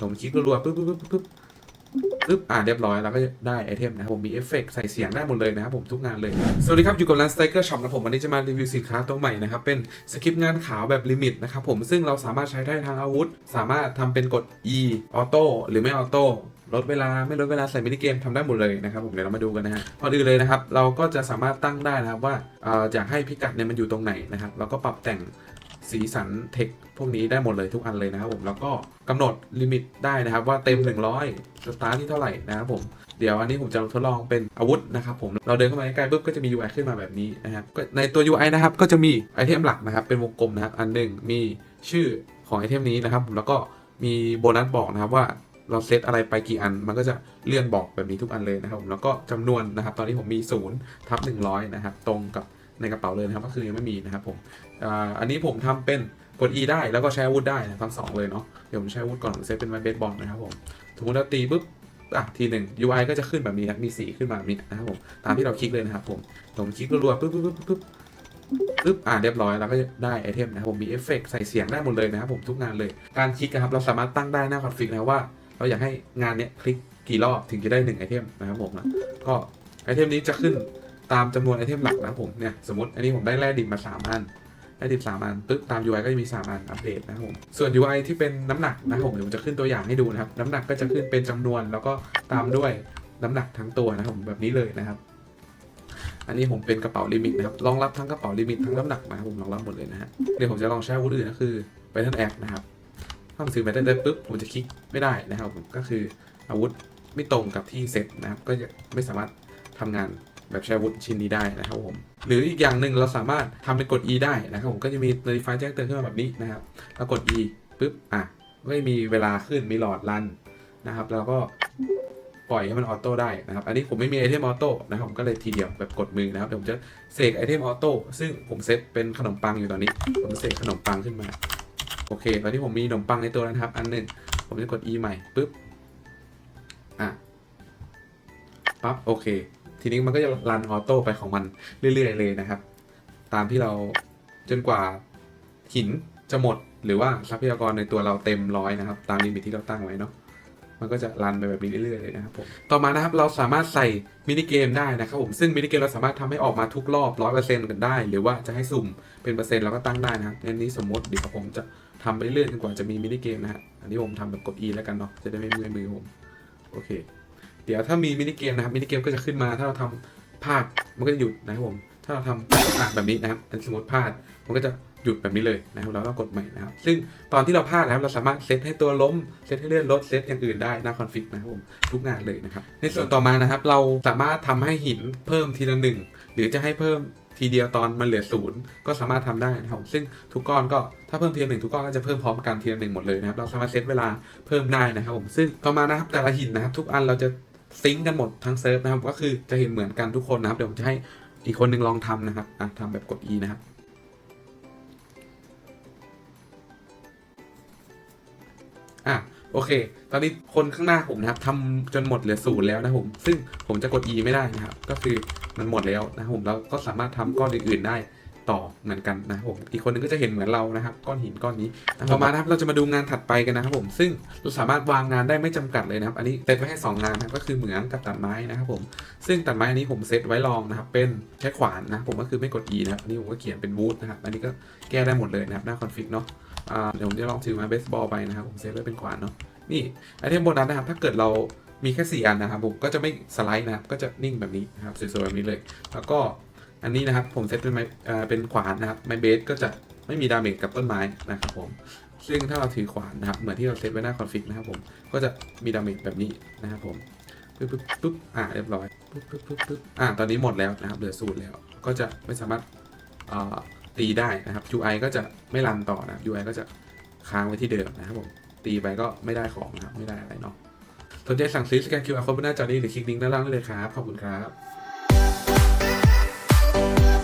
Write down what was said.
ผมคลิกรัวๆปึ๊บปึ๊บปึ๊บปึ๊บปึ๊บอ่าเรียบร้อยแล้วก็ได้ไอเทมนะครับผมมีเอฟเฟกใส่เสียงได้หมดเลยนะครับผมทุกงานเลย สวัสดีครับอยู่กับร้านสไตเกอร์ช็อปนะผมวันนี้จะมารีวิวสินค้าตัวใหม่นะครับ เป็นสคริปต์งานขาวแบบลิมิตนะครับผมซึ่งเราสามารถใช้ได้ทางอาวุธ สามารถทำเป็นกด E ออโต้หรือไม่ออโต้ลดเวลาไม่ลดเวลาใส่มินิเกมทำได้หมดเลยนะครับผมเดี๋ยวเรามาดูกันนะฮะพอดีเลยนะครับ เราก็จะสามารถตั้งได้นะครับว่าอออยากให้พิกัดเนี่ยมันอยู่ตรงไหนนะครับแล้วก็ปรับแต่ง สีสันเทคพวกนี้ได้หมดเลยทุกอันเลยนะครับผมแล้วก็กำหนดลิมิตได้นะครับว่าเต็ม 100 สตาร์ที่เท่าไหร่นะครับผมเดี๋ยวอันนี้ผมจะทดลองเป็นอาวุธนะครับผมเราเดินเข้ามาใกล้ปุ๊บก็จะมี UI ขึ้นมาแบบนี้นะครับในตัว UI นะครับก็จะมีไอเทมหลักนะครับเป็นวงกลมนะครับอันหนึ่งมีชื่อของไอเทมนี้นะครับผมแล้วก็มีโบนัสบอกนะครับว่าเราเซตอะไรไปกี่อันมันก็จะเลื่อนบอกแบบนี้ทุกอันเลยนะครับผมแล้วก็จำนวนนะครับ ตอนนี้ผมมี0ทับ100 นะครับ ตรงกับ ในกระเป๋าเลยนะครับก็คือยังไม่มีนะครับผมอันนี้ผมทำเป็นกด E ได้แล้วก็ใช้อาวุธได้นะทั้งสองเลยเนาะเดี๋ยวผมใช้อาวุธก่อนเซตเป็นไม้เบสบอลนะครับผมสมมติเราตีปุ๊บอะทีหนึ่ง UI ก็จะขึ้นแบบนี้นะมีสีขึ้นมาแบบนี้นะครับผมตามที่เราคลิกเลยนะครับผมผมคลิกรัวๆปุ๊บปุ๊บปุ๊บปุ๊บปุ๊บอ่าเรียบร้อยแล้วก็ได้ไอเทมนะครับผมมีเอฟเฟกต์ใส่เสียงได้หมดเลยนะครับผมทุกงานเลยการคลิกนะครับเราสามารถตั้งได้หน้าคอนฟิกนะว่า เราอยากให้งานเนี้ยคลิกกี่รอบถึงจะได้หนึ่งไอเทมนะครับผมนะก็ไอเทมนี้จะขึ้น ตามจำนวนไอเทมหลักนะผมเนี่ยสมมติอันนี้ผมได้แร่ดิบมาสามอันได้13อันปึ๊บตาม UI ก็จะมี 3 อันอัปเดตนะครับผมส่วน UI ที่เป็นน้ำหนักนะผมเดี๋ยวผมจะขึ้นตัวอย่างให้ดูนะครับน้ำหนักก็จะขึ้นเป็นจำนวนแล้วก็ตามด้วยน้ำหนักทั้งตัวนะผมแบบนี้เลยนะครับ อันนี้ผมเป็นกระเป๋าลิมิตนะครับรองรับทั้งกระเป๋าลิมิตทั้งน้ำหนักนะครับผมรองรับหมดเลยนะฮะเดี๋ยวผมจะลองใช้อาวุธอื่นก็คือไปทันแอคนะครับถ้าผมซื้อไปได้ปุ๊บผมจะคลิกไม่ได้นะครับผมก็คืออาวุธไม่ตรงกับที่เซ็ตนะครับก็จะไม่สามารถทำงาน แบบใช้วุธชิ้นนี้ได้นะครับผม หรืออีกอย่างหนึ่งเราสามารถทำเป็นกด E ได้นะครับผมก็จะมี notify แจ้งเตือนขึ้นมาแบบนี้นะครับแล้วกด E ปุ๊บอะก็จะมีเวลาขึ้นมีหลอดรันนะครับแล้วก็ปล่อยให้มันออโต้ได้นะครับ อันนี้ผมไม่มีไอเทมออโต้นะครับ ผมก็เลยทีเดียวแบบกดมือนะครับ เดี๋ยวผมจะเสกไอเทมออโต้ซึ่งผมเซตเป็นขนมปังอยู่ตอนนี้ ผมเสกขนมปังขึ้นมา โอเค ตอนที่ผมมีขนมปังในตัวนะครับ อันหนึ่งผมจะกด E ใหม่ปุ๊บ อะ ปั๊บ โอเค ทีนี้มันก็จะรันออโต้ไปของมันเรื่อย ๆ เลยนะครับ ตามที่เราจนกว่าหินจะหมดหรือว่าทรัพยากรในตัวเราเต็มร้อยนะครับ ตามลิมิตที่เราตั้งไว้เนาะมันก็จะรันไปแบบนี้เรื่อยๆเลยนะครับผมต่อมานะครับเราสามารถใส่มินิเกมได้นะครับผมซึ่งมินิเกมเราสามารถทำให้ออกมาทุกรอบร้อยเปอร์เซ็นต์กันได้ หรือว่าจะให้สุ่มเป็นเปอร์เซ็นต์เราก็ตั้งได้นะครับอันนี้สมมติเดี๋ยวผมจะทำไปเรื่อยจนกว่าจะมีมินิเกมนะฮะอันนี้ผมทำแบบกด E แล้วกันเนาะจะได้ไม่เมื่อยมือผมโอเค เดี๋ยวถ้ามีมินิเกมนะครับมินิเกมก็จะขึ้นมาถ้าเราทำพลาดมันก็จะหยุดนะครับผม ถ้าเราทำอะแบบนี้นะครับอันสมมติพลาดมันก็จะหยุดแบบนี้เลยนะครับเราต้องกดใหม่นะครับ ซึ่งตอนที่เราพลาดนะครับเราสามารถเซตให้ตัวล้มเซตให้เลื่อนลดเซตอย่างอื่นได้หน้าคอนฟิกนะครับผมทุกงานเลยนะครับ ในส่วนต่อมานะครับ เราสามารถทำให้หินเพิ่มทีละหนึ่งหรือจะให้เพิ่มทีเดียวตอนมันเหลือศูนย์ก็สามารถทำได้นะครับซึ่งทุกก้อนก็ถ้าเพิ่มทีละหนึ่งทุกก้อนก็จะเพิ่มพร้อมกันทีละหนึ่งหมดเลยนะครับเราสามารถเซตเวลาเพิ่มได้นะครับผมซึ่งต่อมานะครับแต่ละหินนะครับทุกอันเราจะ ซิงกันหมดทั้งเซิร์ฟนะครับ ก็คือจะเห็นเหมือนกันทุกคนนะครับ เดี๋ยวผมจะให้อีกคนหนึ่งลองทำนะครับอะทำแบบกด E นะครับอะโอเค ตอนนี้คนข้างหน้าผมนะครับทำจนหมดเหลือศูนย์แล้วนะผม ซึ่งผมจะกด E ไม่ได้นะครับ ก็คือมันหมดแล้วนะครับผมแล้วก็สามารถทำก้อนอื่นๆได้ ต่อเหมือนกันนะครับผมอีกคนหนึงก็จะเห็นเหมือนเรานะครับ ก้อนหินก้อนนี้ต่อมานะครับเราจะมาดูงานถัดไปกันนะครับผมซึ่งเราสามารถวางงานได้ไม่จำกัดเลยนะครับอันนี้เซตไว้ให้สองงานนะก็คือเหมืองกับตัดไม้นะครับผมซึ่งตัดไม้อันนี้ผมเซตไว้ลองนะครับเป็นใช้ขวานนะผมก็คือไม่กด E นะครับอันนี้ผมก็เขียนเป็นวูดนะครับอันนี้ก็แก้ได้หมดเลยนะครับหน้าคอนฟิกเนาะเดี๋ยวผมจะลองถือมาเบสบอลไปนะครับผมเซตไว้เป็นขวานเนาะนี่ไอเทมโบนัสนะครับถ้าเกิดเรามีแค่สี่อันนะครับผมก็จะไม่สไลด์นะครับก็จะนิ่งแบบนี้นะครับสวยๆแบบนี้เลย แล้วก็ อันนี้นะครับผมเซตเป็นไม้เป็นขวานนะครับไม้เบสก็จะไม่มีดาเมจกับต้นไม้นะครับผมซึ่งถ้าเราถือขวานนะครับเหมือนที่เราเซตไว้หน้าคอนฟิกนะครับผมก็จะมีดาเมจแบบนี้นะครับผมปึ๊บปึ๊บปึ๊บอ่าเรียบร้อยปึ๊บปึ๊บปึ๊บปึ๊บอ่าตอนนี้หมดแล้วนะครับเหลือศูนย์แล้ว ก็จะไม่สามารถตีได้นะครับ UI ก็จะไม่รันต่อนะ UI ก็จะค้างไว้ที่เดิมนะครับผมตีไปก็ไม่ได้ของนะครับไม่ได้อะไรเนาะสนใจสั่งซื้อสแกน QR code บนหน้าจอนี้หรือคลิกลิงก์ด้านล่างได้เลยครับขอบคุณครับ Bye.